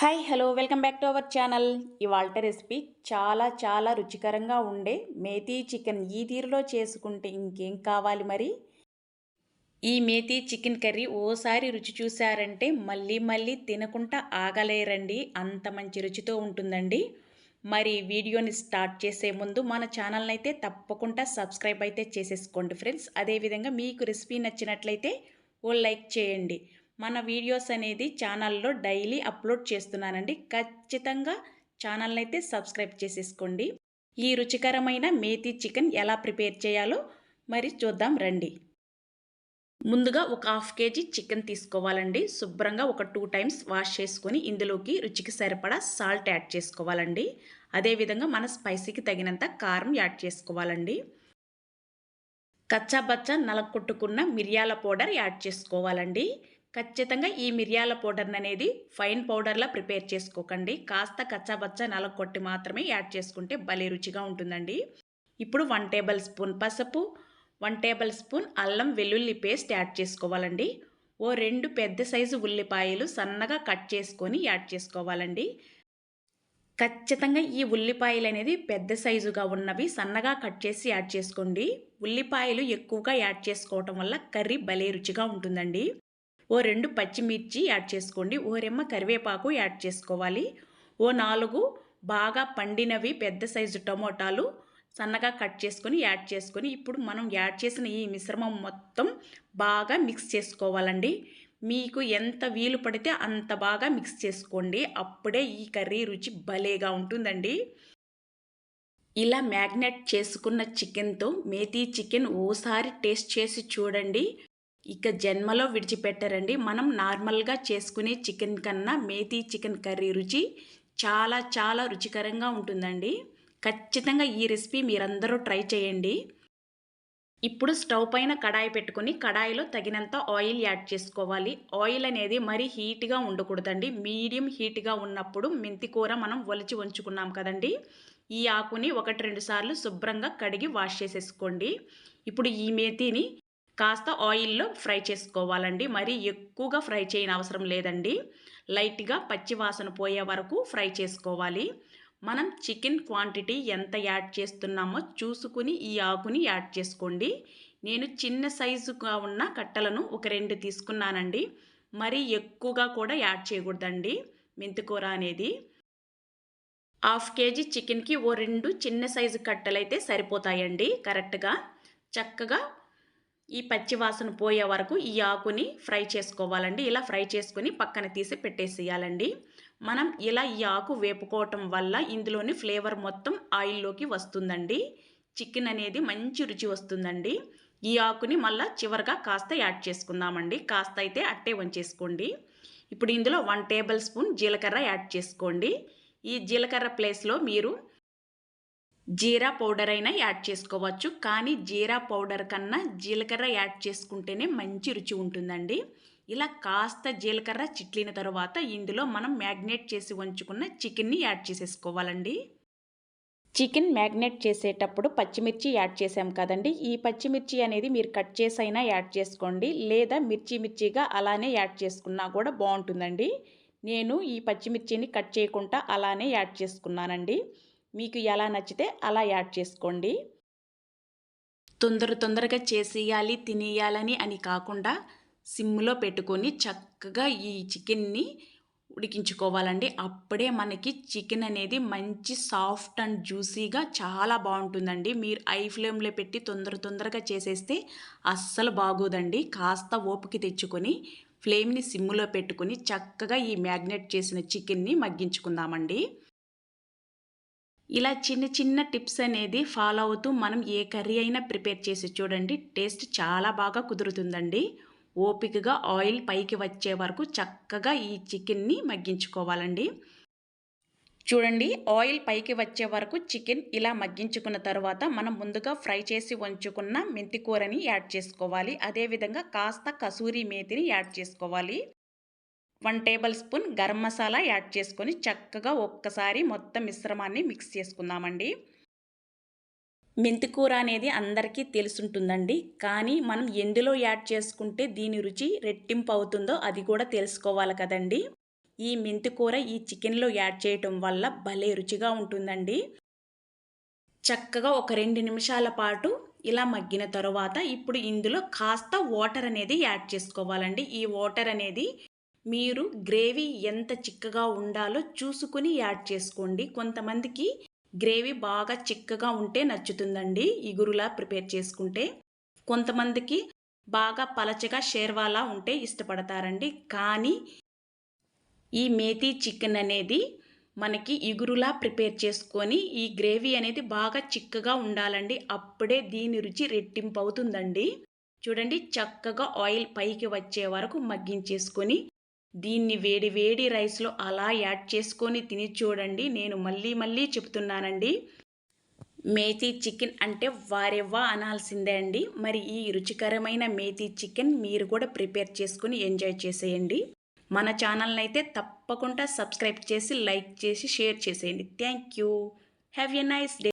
Hi hello welcome back to our channel ఇవాళ recipe చాలా చాలా రుచికరంగా ఉండే మేతీ చికెన్ ఈ తీరులో చేసుకుంటే ఇంకేం కావాలి మరి? ఈ మేతీ చికెన్ కర్రీ ఓసారి రుచి చూసారంటే మళ్ళీ మళ్ళీ తినకుండా ఆగలేరండి. అంత మంచి రుచితో ఉంటుందండి. మరి వీడియోని స్టార్ట్ చేసే ముందు మన ఛానల్ని అయితే తప్పకుండా సబ్స్క్రైబ్ అయితే చేసేసుకోండి ఫ్రెండ్స్ అదేవిధంగా మీకు రెసిపీ నచ్చినట్లయితే ఓ లైక్ చేయండి. మన వీడియోస్ అనేది ఛానల్లో డైలీ అప్లోడ్ చేస్తున్నానండి. ఖచ్చితంగా ఛానల్ని అయితే సబ్స్క్రైబ్ చేసేసుకోండి. ఈ రుచికరమైన మేతి చికెన్ ఎలా ప్రిపేర్ చేయాలో మరి చూద్దాం రండి. ముందుగా ఒక హాఫ్ కేజీ చికెన్ తీసుకోవాలండి. శుభ్రంగా ఒక టూ టైమ్స్ వాష్ చేసుకొని ఇందులోకి రుచికి సరిపడా సాల్ట్ యాడ్ చేసుకోవాలండి. అదేవిధంగా మన స్పైసీకి తగినంత కారం యాడ్ చేసుకోవాలండి. కచ్చాబచ్చా నలకొట్టుకున్న మిరియాల పౌడర్ యాడ్ చేసుకోవాలండి. ఖచ్చితంగా ఈ మిరియాల పౌడర్ని అనేది ఫైన్ పౌడర్లా ప్రిపేర్ చేసుకోకండి. కాస్త కచ్చాబచ్చా నలగొట్టి మాత్రమే యాడ్ చేసుకుంటే భలే రుచిగా ఉంటుందండి. ఇప్పుడు వన్ టేబుల్ స్పూన్ పసుపు వన్ టేబుల్ స్పూన్ అల్లం వెల్లుల్లి పేస్ట్ యాడ్ చేసుకోవాలండి. ఓ రెండు పెద్ద సైజు ఉల్లిపాయలు సన్నగా కట్ చేసుకొని యాడ్ చేసుకోవాలండి. ఖచ్చితంగా ఈ ఉల్లిపాయలు అనేది పెద్ద సైజుగా ఉన్నవి సన్నగా కట్ చేసి యాడ్ చేసుకోండి. ఉల్లిపాయలు ఎక్కువగా యాడ్ చేసుకోవటం వల్ల కర్రీ భలే రుచిగా ఉంటుందండి. ఓ రెండు పచ్చిమిర్చి యాడ్ చేసుకోండి. ఓ రెమ్మ కరివేపాకు యాడ్ చేసుకోవాలి. ఓ నాలుగు బాగా పండినవి పెద్ద సైజు టమోటాలు సన్నగా కట్ చేసుకొని యాడ్ చేసుకొని ఇప్పుడు మనం యాడ్ చేసిన ఈ మిశ్రమం మొత్తం బాగా మిక్స్ చేసుకోవాలండి. మీకు ఎంత వీలు పడితే అంత బాగా మిక్స్ చేసుకోండి. అప్పుడే ఈ కర్రీ రుచి భలేగా ఉంటుందండి. ఇలా మ్యాగ్నెట్ చేసుకున్న చికెన్తో మేతీ చికెన్ ఓసారి టేస్ట్ చేసి చూడండి. ఇక జన్మలో విడిచిపెట్టరండి. మనం నార్మల్గా చేసుకునే చికెన్ కన్నా మేతీ చికెన్ కర్రీ రుచి చాలా చాలా రుచికరంగా ఉంటుందండి. ఖచ్చితంగా ఈ రెసిపీ మీరందరూ ట్రై చేయండి. ఇప్పుడు స్టవ్ పైన కడాయి పెట్టుకుని కడాయిలో తగినంత ఆయిల్ యాడ్ చేసుకోవాలి. ఆయిల్ అనేది మరీ హీట్గా ఉండకూడదండి. మీడియం హీట్గా ఉన్నప్పుడు మెంతి కూర మనం ఒలిచి ఉంచుకున్నాం కదండి. ఈ ఆకుని ఒకటి రెండు సార్లు శుభ్రంగా కడిగి వాష్ చేసేసుకోండి. ఇప్పుడు ఈ మేతిని కాస్త ఆయిల్లో ఫ్రై చేసుకోవాలండి. మరి ఎక్కువగా ఫ్రై చేయని అవసరం లేదండి. లైట్గా పచ్చివాసన పోయే వరకు ఫ్రై చేసుకోవాలి. మనం చికెన్ క్వాంటిటీ ఎంత యాడ్ చేస్తున్నామో చూసుకుని ఈ ఆకుని యాడ్ చేసుకోండి. నేను చిన్న సైజుగా ఉన్న కట్టలను ఒక రెండు తీసుకున్నానండి. మరి ఎక్కువగా కూడా యాడ్ చేయకూడదండి. మెంతికూర అనేది హాఫ్ కేజీ చికెన్కి ఓ రెండు చిన్న సైజు కట్టెలైతే సరిపోతాయండి కరెక్ట్గా. చక్కగా ఈ పచ్చివాసన పోయే వరకు ఈ ఆకుని ఫ్రై చేసుకోవాలండి. ఇలా ఫ్రై చేసుకుని పక్కన తీసి పెట్టేసేయాలండి. మనం ఇలా ఈ ఆకు వేపుకోవటం వల్ల ఇందులోని ఫ్లేవర్ మొత్తం ఆయిల్లోకి వస్తుందండి. చికెన్ అనేది మంచి రుచి వస్తుందండి. ఈ ఆకుని మళ్ళీ చివరిగా కాస్త యాడ్ చేసుకుందామండి. కాస్త అయితే అట్టే వంచేసుకోండి. ఇప్పుడు ఇందులో వన్ టేబుల్ స్పూన్ జీలకర్ర యాడ్ చేసుకోండి. ఈ జీలకర్ర ప్లేస్లో మీరు జీరా పౌడర్ అయినా యాడ్ చేసుకోవచ్చు. కానీ జీరా పౌడర్ కన్నా జీలకర్ర యాడ్ చేసుకుంటేనే మంచి రుచి ఉంటుందండి. ఇలా కాస్త జీలకర్ర చిట్లిన తర్వాత ఇందులో మనం మ్యాగ్నేట్ చేసి ఉంచుకున్న చికెన్ని యాడ్ చేసేసుకోవాలండి. చికెన్ మ్యాగ్నేట్ చేసేటప్పుడు పచ్చిమిర్చి యాడ్ చేసాం కదండి. ఈ పచ్చిమిర్చి అనేది మీరు కట్ చేసైనా యాడ్ చేసుకోండి. లేదా మిర్చి మిర్చిగా అలానే యాడ్ చేసుకున్నా కూడా బాగుంటుందండి. నేను ఈ పచ్చిమిర్చిని కట్ చేయకుండా అలానే యాడ్ చేసుకున్నానండి. మీకు ఎలా నచ్చితే అలా యాడ్ చేసుకోండి. తొందర తొందరగా చేసేయాలి తినేయాలని అని కాకుండా సిమ్లో పెట్టుకొని చక్కగా ఈ చికెన్ని ఉడికించుకోవాలండి. అప్పుడే మనకి చికెన్ అనేది మంచి సాఫ్ట్ అండ్ జ్యూసీగా చాలా బాగుంటుందండి. మీరు ఐ ఫ్లేమ్లో పెట్టి తొందర తొందరగా చేసేస్తే అస్సలు బాగోదండి. కాస్త ఓపిక తెచ్చుకొని ఫ్లేమ్ని సిమ్లో పెట్టుకొని చక్కగా ఈ మ్యాగ్నెట్ చేసిన చికెన్ని మగ్గించుకుందామండి. ఇలా చిన్న చిన్న టిప్స్ అనేది ఫాలో అవుతూ మనం ఏ కర్రీ అయినా ప్రిపేర్ చేసి చూడండి. టేస్ట్ చాలా బాగా కుదురుతుందండి. ఓపికగా ఆయిల్ పైకి వచ్చే వరకు చక్కగా ఈ చికెన్ని మగ్గించుకోవాలండి. చూడండి ఆయిల్ పైకి వచ్చే వరకు చికెన్ ఇలా మగ్గించుకున్న తర్వాత మనం ముందుగా ఫ్రై చేసి ఉంచుకున్న మెంతికూరని యాడ్ చేసుకోవాలి. అదేవిధంగా కాస్త కసూరి మేతిని యాడ్ చేసుకోవాలి. One tablespoon garam masala add చేసుకొని చక్కగా ఒక్కసారి మొత్తం మిశ్రమాన్ని మిక్స్ చేసుకుందామండి. మెంతికూర అనేది అందరికీ తెలుసుంటుందండి. కానీ మనం ఎందులో యాడ్ చేసుకుంటే దీని రుచి రెట్టింపు అవుతుందో అది కూడా తెలుసుకోవాలి కదండి. ఈ మెంతి కూర ఈ చికెన్లో యాడ్ చేయటం వల్ల భలే రుచిగా ఉంటుందండి. చక్కగా ఒక రెండు నిమిషాల పాటు ఇలా మగ్గిన తర్వాత ఇప్పుడు ఇందులో కాస్త వాటర్ అనేది యాడ్ చేసుకోవాలండి. ఈ వాటర్ అనేది మీరు గ్రేవీ ఎంత చిక్కగా ఉండాలో చూసుకుని యాడ్ చేసుకోండి. కొంతమందికి గ్రేవీ బాగా చిక్కగా ఉంటే నచ్చుతుందండి ఇగురులా ప్రిపేర్ చేసుకుంటే. కొంతమందికి బాగా పలచగా షేర్వాలా ఉంటే ఇష్టపడతారండి. కానీ ఈ మేతి చికెన్ అనేది మనకి ఇగురులా ప్రిపేర్ చేసుకొని ఈ గ్రేవీ అనేది బాగా చిక్కగా ఉండాలండి. అప్పుడే దీని రుచి రెట్టింపు అవుతుందండి చూడండి చక్కగా ఆయిల్ పైకి వచ్చే వరకు మగ్గించేసుకొని దీన్ని వేడి వేడి రైస్లో అలా యాడ్ చేసుకొని తిని చూడండి. నేను మళ్ళీ మళ్ళీ చెప్తున్నానండి. మేతి చికెన్ అంటే వారెవ్వా అనాల్సిందే అండి. మరి ఈ రుచికరమైన మేతి చికెన్ మీరు కూడా ప్రిపేర్ చేసుకుని ఎంజాయ్ చేసేయండి. మన ఛానల్ని అయితే తప్పకుండా సబ్స్క్రైబ్ చేసి లైక్ చేసి షేర్ చేసేయండి. Thank you. Have a nice day.